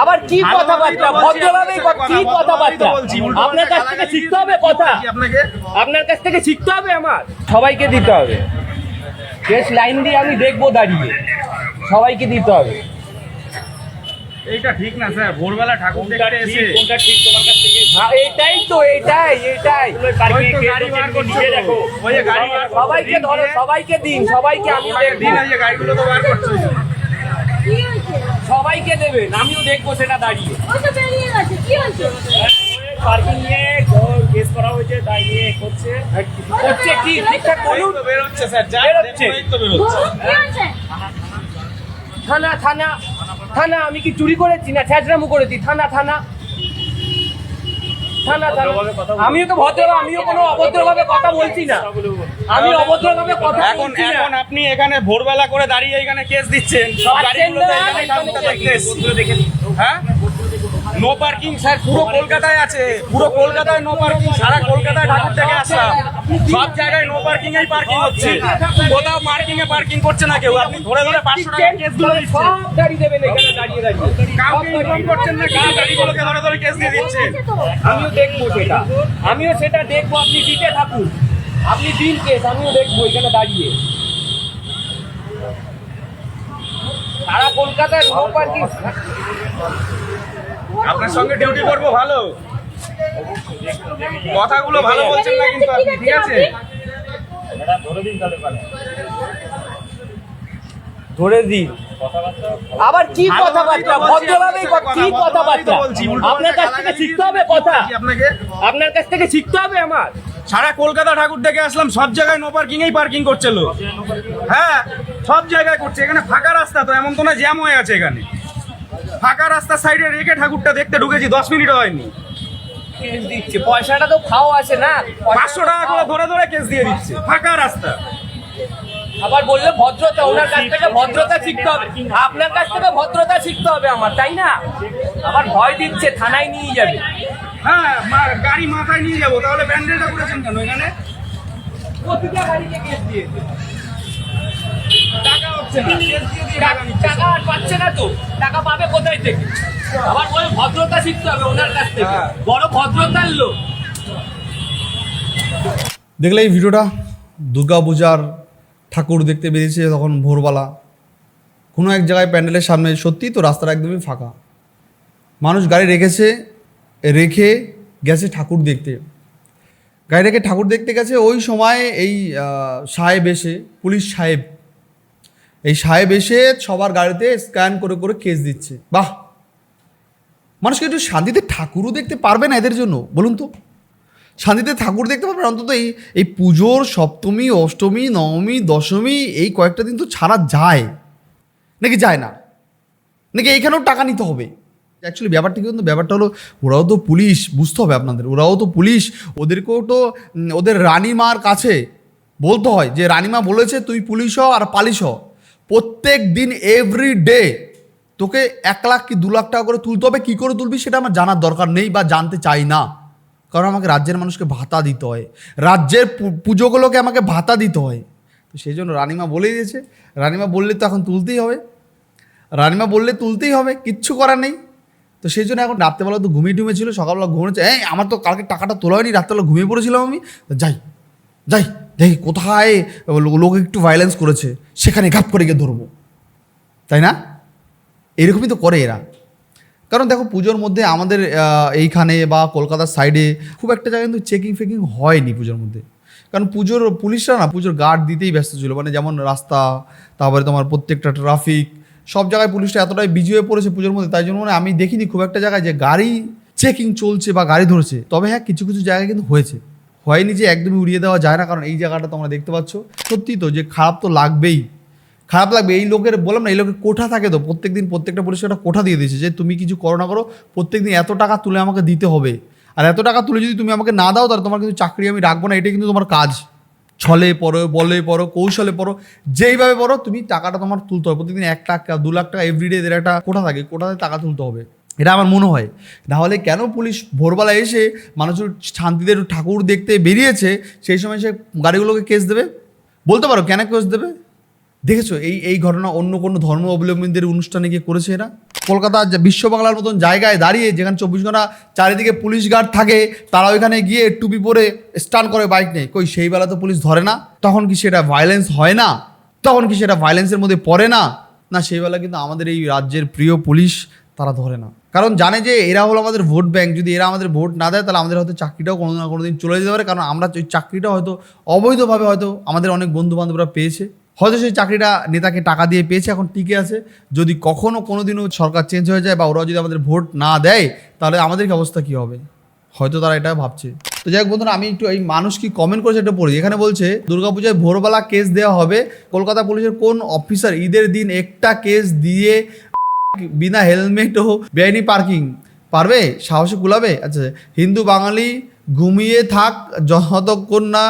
আবার কি কথাবার্তা? ভদ্রভাবে কি কথাবার্তা? আপনার কাছ থেকে শিখতে হবে কথা। আপনার কাছ থেকে শিখতে হবে আমার। সবাইকে দিতে হবে। শেষ লাইন দিয়ে আমি দেখব দাঁড়িয়ে। সবাইকে দিতে হবে। এইটা ঠিক না স্যার ভোরবেলা ঠাকুর দেখতে এসে তো। সবাইকে ধরো সবাইকে দিন সবাইকে আমি দিন এই যে গাড়িগুলো তো বার করছে। সবাইকে দেবেন আমিও দেখব সেটা দাঁড়িয়ে। পার্কিং নিয়ে কেস করা হয়েছে তাই নিয়ে করছে। করছে কি? ঠিকঠাক বলুন। বেরোচ্ছে স্যার যা বেরোচ্ছে। হয়েছে? থানা থানা থানা আমি কি চুরি করেছি না ছ্যাঁচড়ামু করেছি? থানা থানা। আমিও তো ভদ্র আমিও কোনো অভদ্রভাবে কথা বলছি না আমি অভদ্রভাবে কথা এখন এখন আপনি এখানে ভোরবেলা করে দাঁড়িয়ে এখানে কেস দিচ্ছেন সব গাড়িগুলো এখানে হ্যাঁ নো পার্কিং স্যার পুরো কলকাতায় আছে। পুরো কলকাতায় নো পার্কিং সারা কলকাতায় ঠাকুর থেকে আসলাম। সব জায়গায় নো পার্কিং এই পার্কিং হচ্ছে। কোথাও পার্কিং এ পার্কিং করছে না কেউ। আপনি ধরে ধরে পাঁচশো টাকা কেসগুলো দিচ্ছেন। সব গাড়ি দেবেন এখানে দাঁড়িয়ে দাঁড়িয়ে। কাউকে ইনফর্ম করছেন না কাউ গাড়িগুলোকে ধরে ধরে কেস দিয়ে দিচ্ছেন আমিও দেখব সেটা। আমিও সেটা দেখব। আপনি দিতে থাকুন। আপনি দিন কেস আমিও দেখব এখানে দাঁড়িয়ে। সারা কলকাতায় নো পার্কিং আপনার সঙ্গে ডিউটি করব ভালো। কথাগুলো ভালো বলছেন না কিন্তু আপনি ঠিক আছে? ধরে দিন। আবার কি কথাবার্তা? ভদ্রভাবে কি কথা, কথাবার্তা? বলছি, আপনার কাছ থেকে শিখতে হবে কথা। আপনাকে। আপনার কাছ থেকে শিখতে হবে আমার। সারা কলকাতা ঠাকুর দেখে আসলাম সব জায়গায় নো পার্কিং এই পার্কিং করছে লোক। হ্যাঁ সব জায়গায় করছে। এখানে ফাঁকা রাস্তা তো এমন তো না জ্যাম হয়ে আছে এখানে। ফাঁকা রাস্তার সাইডে রেখে ঠাকুরটা দেখতে ঢুকেছি দশ মিনিট হয়নি। কেস দিচ্ছে পয়সাটা তো খাও আছে না? পাঁচশো টাকা করে ধরে ধরে কেস দিয়ে দিচ্ছে ফাঁকা রাস্তা। আবার বললে ভদ্রতা ওনার কাছ থেকে ভদ্রতা শিখতে হবে। আপনার কাছ থেকে ভদ্রতা শিখতে হবে আমার তাই না? আবার ভয় দিচ্ছে থানায় নিয়ে যাবে। হ্যাঁ গাড়ি মাথায় নিয়ে যাব তাহলে ব্যান্ডেলটা করেছেন কেন এখানে? প্রতিটা গাড়িকে কেস দিয়েছে। টাকা হচ্ছে না। কেস দিয়ে দিয়ে টাকা আর পাচ্ছে না তো। টাকা পাবে কোথায় থেকে? আবার বলে ভদ্রতা শিখতে হবে ওনার কাছ থেকে। হ্যাঁ। বড় ভদ্রতার লোক। দেখলে এই ভিডিওটা? দুর্গা পূজার ঠাকুর দেখতে বেরিয়েছে তখন ভোরবেলা। কোনো এক জায়গায় প্যান্ডেলের সামনে। সত্যি তো রাস্তাটা একদমই ফাঁকা। মানুষ গাড়ি রেখেছে রেখে গেছে ঠাকুর দেখতে। গাড়ি রেখে ঠাকুর দেখতে গেছে। ওই সময় এই সাহেব এসে পুলিশ সাহেব এই সাহেব এসে সবার গাড়িতে স্ক্যান করে করে কেস দিচ্ছে। বাহ! মানুষকে একটু শান্তিতে ঠাকুরও দেখতে পারবে না এদের জন্য, বলুন তো। শান্তিতে ঠাকুর দেখতে পারবেন অন্তত এই এই পুজোর সপ্তমী, অষ্টমী, নবমী, দশমী, এই কয়েকটা দিন তো ছাড়া যায়। নাকি যায় না? নাকি এইখানেও টাকা নিতে হবে? অ্যাকচুয়ালি ব্যাপারটা কিন্তু ব্যাপারটা হলো, ওরাও তো পুলিশ, বুঝতে হবে আপনাদের। ওরাও তো পুলিশ, ওদেরকেও তো, ওদের রানীমার কাছে বলতে হয় যে, রানীমা বলেছে তুই পুলিশ হ আর পালিশ হ প্রত্যেক দিন এভরি ডে তোকে এক লাখ কি দু লাখ টাকা করে তুলতে হবে, কী করে তুলবি সেটা আমার জানার দরকার নেই বা জানতে চাই না। কারণ আমাকে রাজ্যের মানুষকে ভাতা দিতে হয়, রাজ্যের পুজোগুলোকে আমাকে ভাতা দিতে হয়। তো সেই জন্য রানিমা বলে দিয়েছে, রানিমা বললে তো এখন তুলতেই হবে। রানিমা বললে তুলতেই হবে, কিচ্ছু করার নেই। তো সেই জন্য এখন রাত্রেবেলা তো ঘুমিয়ে টুমিয়ে ছিল, সকালবেলা ঘুমেছে এই, আমার তো কালকে টাকাটা তোলা হয়নি, রাত্রেবেলা ঘুমিয়ে পড়েছিলাম আমি। যাই যাই। দেখি কোথায় লোক একটু ভায়োলেন্স করেছে, সেখানে ঘাপ করে গিয়ে ধরবো। তাই না? এরকমই তো করে এরা। কারণ দেখো পুজোর মধ্যে আমাদের এইখানে বা কলকাতার সাইডে খুব একটা জায়গায় কিন্তু চেকিং ফেকিং হয়নি পুজোর মধ্যে। কারণ পুজোর পুলিশরা না পুজোর গার্ড দিতেই ব্যস্ত ছিল। মানে যেমন রাস্তা, তারপরে তোমার প্রত্যেকটা ট্রাফিক সব জায়গায় পুলিশটা এতটাই বিজি হয়ে পড়েছে পুজোর মধ্যে, তাই জন্য মানে আমি দেখিনি খুব একটা জায়গায় যে গাড়ি চেকিং চলছে বা গাড়ি ধরেছে। তবে হ্যাঁ কিছু কিছু জায়গায় কিন্তু হয়েছে। হয়নি যে একদমই উড়িয়ে দেওয়া যায় না, কারণ এই জায়গাটা তোমরা দেখতে পাচ্ছ। সত্যি তো যে খারাপ তো লাগবেই। খারাপ লাগবে, এই লোকের বললাম না, এই লোকের কোঠা থাকে তো প্রত্যেক দিন প্রত্যেকটা পুলিশকে একটা কোঠা দিয়ে দিয়েছে যে, তুমি কিছু করো না করো, প্রত্যেকদিন এত টাকা তুলে আমাকে দিতে হবে। আর এত টাকা তুলে যদি তুমি আমাকে না দাও, তাহলে তোমার কিন্তু চাকরি আমি রাখব না, এটাই কিন্তু তোমার কাজ। ছলে পড়ো, বলে পড়ো, কৌশলে পড়ো, যেইভাবে পড়ো, তুমি টাকাটা তোমার তুলতে হবে। প্রতিদিন এক টাকা, দু লাখ টাকা এভরিডে এদের একটা কোঠা থাকে, কোঠাতে টাকা তুলতে হবে। এটা আমার মনে হয়। নাহলে কেন পুলিশ ভোরবেলা এসে মানুষের একটু ঠাকুর দেখতে বেরিয়েছে, সেই সময় সে গাড়িগুলোকে কেস দেবে? বলতে পারো, কেন কেস দেবে? দেখেছ, এই এই ঘটনা অন্য কোনো ধর্ম অবলম্বীদের অনুষ্ঠানে গিয়ে করেছে এরা? কলকাতা বিশ্ব বাংলার মতন জায়গায় দাঁড়িয়ে যেখানে চব্বিশ ঘণ্টা চারিদিকে পুলিশ গার্ড থাকে, তারা ওইখানে গিয়ে টুপি পরে স্টান করে বাইক নেই কই, সেই বেলা তো পুলিশ ধরে না? তখন কি সেটা ভায়োলেন্স হয় না? তখন কি সেটা ভায়োলেন্সের মধ্যে পড়ে না? না, সেই বেলা কিন্তু আমাদের এই রাজ্যের প্রিয় পুলিশ তারা ধরে না। কারণ জানে যে এরা হলো আমাদের ভোট ব্যাংক যদি এরা আমাদের ভোট না দেয়, তাহলে আমাদের হয়তো চাকরিটাও কোনো না কোনো দিন চলে যেতে পারে। কারণ আমরা ওই চাকরিটা হয়তো অবৈধভাবে হয়তো আমাদের অনেক বন্ধু বান্ধবরা পেয়েছে। হয়তো সেই চাকরিটা নেতাকে টাকা দিয়ে পেয়েছে, এখন টিকে আছে। যদি কখনও কোনো দিনও সরকার চেঞ্জ হয়ে যায় বা ওরা যদি আমাদের ভোট না দেয়, তাহলে আমাদের অবস্থা কী হবে? হয়তো তারা এটা ভাবছে। তো যাই হোক বন্ধুরা, আমি একটু এই মানুষ কি কমেন্ট করেছে এটা পড়ি। এখানে বলছে, দুর্গাপূজায় ভোরবেলা কেস দেওয়া হবে। কলকাতা পুলিশের কোন অফিসার ঈদের দিন একটা কেস দিয়ে বিনা হেলমেট ও বেআইনি পার্কিং। পারবে? সাহসে কুলাবে? আচ্ছা হিন্দু বাঙালি ঘুমিয়ে থাক, যতক্ষণ না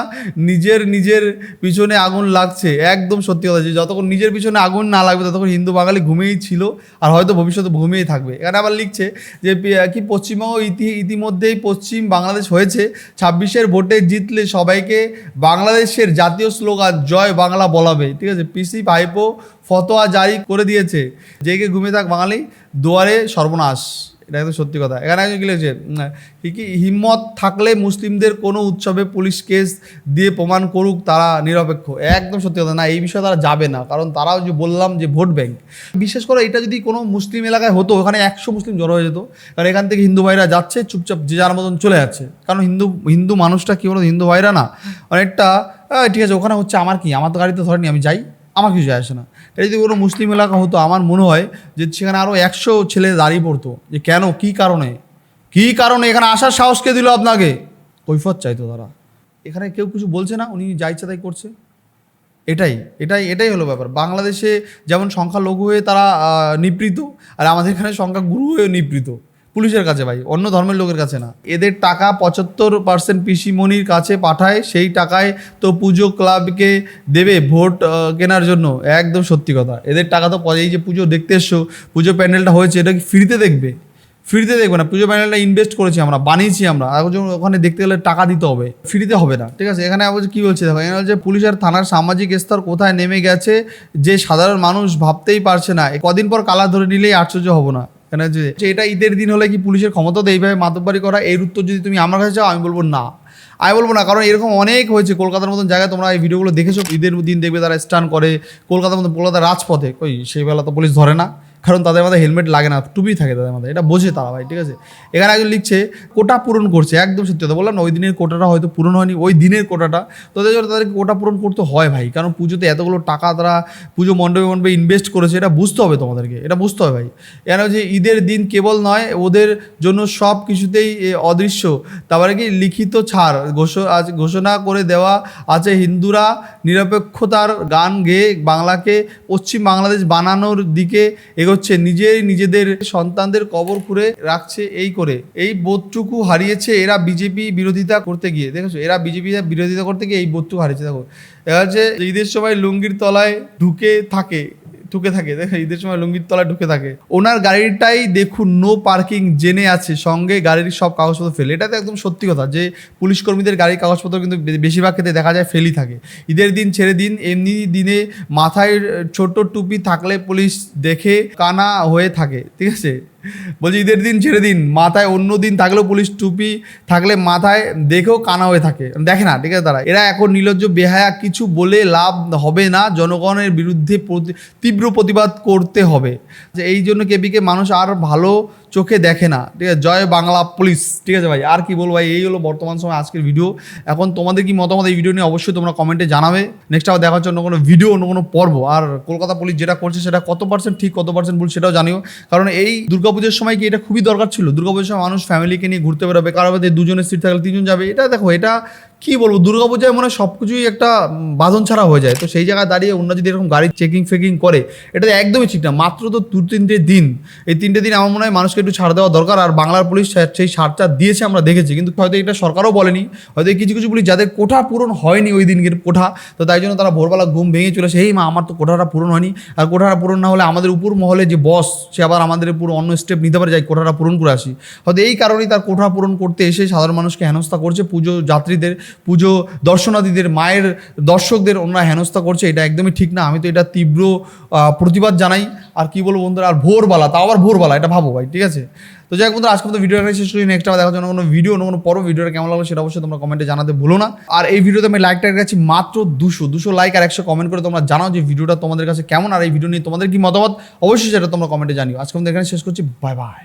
নিজের নিজের পিছনে আগুন লাগছে। একদম সত্যি কথা, যে যতক্ষণ নিজের পিছনে আগুন না লাগবে, ততক্ষণ হিন্দু বাঙালি ঘুমিয়েই ছিল আর হয়তো ভবিষ্যতে ঘুমিয়েই থাকবে। এখানে আবার লিখছে যে কি পশ্চিমবঙ্গ ইতি, ইতিমধ্যেই পশ্চিম বাংলাদেশ হয়েছে। ছাব্বিশের ভোটে জিতলে সবাইকে বাংলাদেশের জাতীয় স্লোগান, জয় বাংলা বলাবে। ঠিক আছে? পিসি ভাইপো ফতোয়া জারি করে দিয়েছে। জেগে ঘুমিয়ে থাক বাঙালি, দুয়ারে সর্বনাশ। এটা একদম সত্যি কথা। এখানে কি লিখেছে? কি হিম্মত থাকলে মুসলিমদের কোনো উৎসবে পুলিশ কেস দিয়ে প্রমাণ করুক তারা নিরপেক্ষ। একদম সত্যি কথা। না, এই বিষয়ে তারা যাবে না। কারণ তারাও যে বললাম যে ভোট ব্যাংক। বিশেষ করে এটা যদি কোনো মুসলিম এলাকায় হতো, ওখানে একশো মুসলিম জড়ো হয়ে যেত। কারণ এখান থেকে হিন্দু ভাইরা যাচ্ছে, চুপচাপ যে যার মতন চলে যাচ্ছে। কারণ হিন্দু হিন্দু মানুষটা কী বলতো? হিন্দু ভাইরা না। অনেকটা ঠিক আছে, ওখানে হচ্ছে আমার কি? আমার তো গাড়িতে ধরেনি, আমি যাই। আমার কিছু আসে না। এটা যদি কোনো মুসলিম এলাকা হতো, আমার মনে হয় যে সেখানে আরও একশো ছেলে দাঁড়িয়ে পড়তো। যে কেন? কী কারণে? কী কারণে এখানে আসার সাহসকে দিল আপনাকে? কৈফত চাইতো তারা। এখানে কেউ কিছু বলছে না, উনি যা ইচ্ছা তাই করছে। এটাই এটাই এটাই হলো ব্যাপার। বাংলাদেশে যেমন সংখ্যালঘু হয়ে তারা নিবৃত, আর আমাদের এখানে সংখ্যা গুরু হয়ে নিবৃত। পুলিশের কাছে ভাই, অন্য ধর্মের লোকের কাছে না। এদের টাকা পঁচাত্তর পার্সেন্ট পিসিমণির কাছে পাঠায়, সেই টাকায় তো পুজো ক্লাবকে দেবে ভোট কেনার জন্য। একদম সত্যি কথা। এদের টাকা তো এই যে পুজো দেখতে এসছো, পুজো প্যান্ডেলটা হয়েছে, এটা কি ফ্রিতে দেখবে? ফ্রিতে দেখবে না। পুজো প্যান্ডেলটা ইনভেস্ট করেছি আমরা, বানিয়েছি আমরা। ওখানে দেখতে গেলে টাকা দিতে হবে। ফ্রিতে হবে না। ঠিক আছে, এখানে আবার কি বলছে দেখো, এখানে বলছে পুলিশ আর থানার সামাজিক স্তর কোথায় নেমে গেছে, যে সাধারণ মানুষ ভাবতেই পারছে না। কদিন পর কালা ধরে নিলেই আশ্চর্য হব না। কেন যে এটা ঈদের দিন হলে কি পুলিশের ক্ষমতা তো এইভাবে মাতব্বারি করা, এর উত্তর যদি তুমি আমার কাছে চাও, আমি বলব না। আমি বলব না, কারণ এরকম অনেক হয়েছে কলকাতার মতন জায়গায়, তোমরা এই ভিডিওগুলো দেখেছ। ঈদের দিন দেখবে তারা স্টান করে, কলকাতার মতন কলকাতার রাজপথে। ওই সেই বেলা তো পুলিশ ধরে না। কারণ তাদের মাথায় হেলমেট লাগে না, টুপি থাকে তাদের মাথায় এটা বোঝে তারা ভাই, ঠিক আছে? এখানে একজন লিখছে, কোটা পূরণ করছে। একদম সত্যি কথা বললাম না, ওই দিনের কোটাটা হয়তো পূরণ হয়নি, ওই দিনের কোটাটা। তাদের জন্য তাদেরকে কোটা পূরণ করতে হয় ভাই, কারণ পুজোতে এতগুলো টাকা তারা পুজো মণ্ডপে মণ্ডপে ইনভেস্ট করেছে, এটা বুঝতে হবে তোমাদেরকে, এটা বুঝতে হবে ভাই। এখানে যে ঈদের দিন কেবল নয়, ওদের জন্য সব কিছুতেই অদৃশ্য। তারপরে কি? লিখিত ছাড় আজ ঘোষণা করে দেওয়া আছে হিন্দুরা নিরপেক্ষতার গান গেয়ে বাংলাকে পশ্চিম বাংলাদেশ বানানোর দিকে এগোচ্ছে নিজেই নিজেদের সন্তানদের কবর খুঁড়ে রাখছে এই করে। এই বোধটুকু হারিয়েছে এরা বিজেপি বিরোধিতা করতে গিয়ে। দেখেছ? এরা বিজেপি বিরোধিতা করতে গিয়ে এই বোধটুকু হারিয়েছে। দেখো, এরা হচ্ছে ঈদের সময় লুঙ্গির তলায় ঢুকে থাকে। ঢুকে থাকে, দেখে, ঈদের সময় লুঙ্গির তলায় ঢুকে থাকে। ওনার গাড়িটাই দেখুন নো পার্কিং জেনে আছে, সঙ্গে গাড়ির সব কাগজপত্র ফেলে। এটা তো একদম সত্যি কথা যে, পুলিশ কর্মীদের গাড়ির কাগজপত্র কিন্তু বেশিরভাগ ক্ষেত্রে দেখা যায় ফেলি থাকে। ঈদের দিন ছেড়ে দিন, এমনি দিনে মাথায় ছোট টুপি থাকলে পুলিশ দেখে কানা হয়ে থাকে, ঠিক আছে? বলছি, ঈদের দিন ছেড়ে দিন। মাথায় অন্য দিন থাকলেও পুলিশ টুপি থাকলে মাথায় দেখেও কানা হয়ে থাকে। দেখে না, ঠিক আছে তারা এরা এখন নির্লজ্জ বেহায়া, কিছু বলে লাভ হবে না। জনগণের বিরুদ্ধে তীব্র প্রতিবাদ করতে হবে। যে এই জন্য কেবিকে মানুষ আর ভালো চোখে দেখে না। ঠিক আছে? জয় বাংলা পুলিশ। ঠিক আছে ভাই? আর কি বলব ভাই? এই হলো বর্তমান সময় আজকের ভিডিও এখন তোমাদের কি মতামত এই ভিডিও নিয়ে অবশ্যই তোমরা কমেন্টে জানাবে। নেক্সট আবার দেখার জন্য কোনো ভিডিও অন্য কোনো পর্ব। আর কলকাতা পুলিশ যেটা করছে সেটা কত পার্সেন্ট ঠিক, কত পার্সেন্ট ভুল সেটাও জানিও। কারণ এই দুর্গাপুজোর সময় কি এটা খুবই দরকার ছিল? দুর্গাপুজোর সময় মানুষ ফ্যামিলিকে নিয়ে ঘুরতে বেরোবে। কারও বাদে দুজনের সিট থাকলে তিনজন যাবে। এটা দেখো, এটা কি বলব দুর্গাপূজায় মনে হয় সব কিছুই একটা বাঁধন ছাড়া হয়ে যায়। তো সেই জায়গায় দাঁড়িয়ে অন্য যদি এরকম গাড়ি চেকিং ফেকিং করে এটা একদমই ঠিক না। মাত্র তো দু তিনটে দিন। এই তিনটে দিন আমার মনে হয় মানুষকে একটু ছাড় দেওয়া দরকার। আর বাংলার পুলিশ সেই ছাড়টা দিয়েছে আমরা দেখেছি। কিন্তু হয়তো এটা সরকারও বলেনি। হয়তো কিছু কিছু পুলিশ যাদের কোঠা পূরণ হয়নি ওই দিনকের কোঠা তো তাই জন্য তারা ভোরবেলা ঘুম ভেঙে চলে আসে, এই মা আমার তো কোঠাটা পূরণ হয়নি। আর কোঠাটা পূরণ না হলে আমাদের উপর মহলে যে বস সে আবার আমাদের পুরো অন্য স্টেপ নিতে পারে যাই কোঠাটা পূরণ করে আসি। হয়তো এই কারণেই তার কোঠা পূরণ করতে এসে সাধারণ মানুষকে হেনস্থা করছে পুজো যাত্রীদের। পুজো দর্শনার্থীদের, মায়ের দর্শকদের ওনারা হেনস্থা করছে, এটা একদমই ঠিক না। আমি তো এটা তীব্র প্রতিবাদ জানাই। আর কি বলব বন্ধুরা, আর ভোরবেলা, তাও আবার ভোরবেলা, এটা ভাবো ভাই, ঠিক আছে? তো যাই হোক বন্ধুরা, আজকে মতো ভিডিওটা শেষ করি। নেক্সট দেখার জন্য কোনো ভিডিও কোনো পরো ভিডিওটা কেমন লাগল সেটা অবশ্যই তোমরা কমেন্টে জানাতে ভুলো না। আর এই ভিডিওতে আমি লাইক টাইক গেছি মাত্র দুশো। দুশো লাইক আর একশো কমেন্ট করে তোমরা জানাও যে ভিডিওটা তোমাদের কাছে কেমন, আর এই ভিডিও নিয়ে তোমাদের কি মতামত? অবশ্যই সেটা তোমরা কমেন্টে জানিও। আজকে আমাদের এখানে শেষ করছি। Bye bye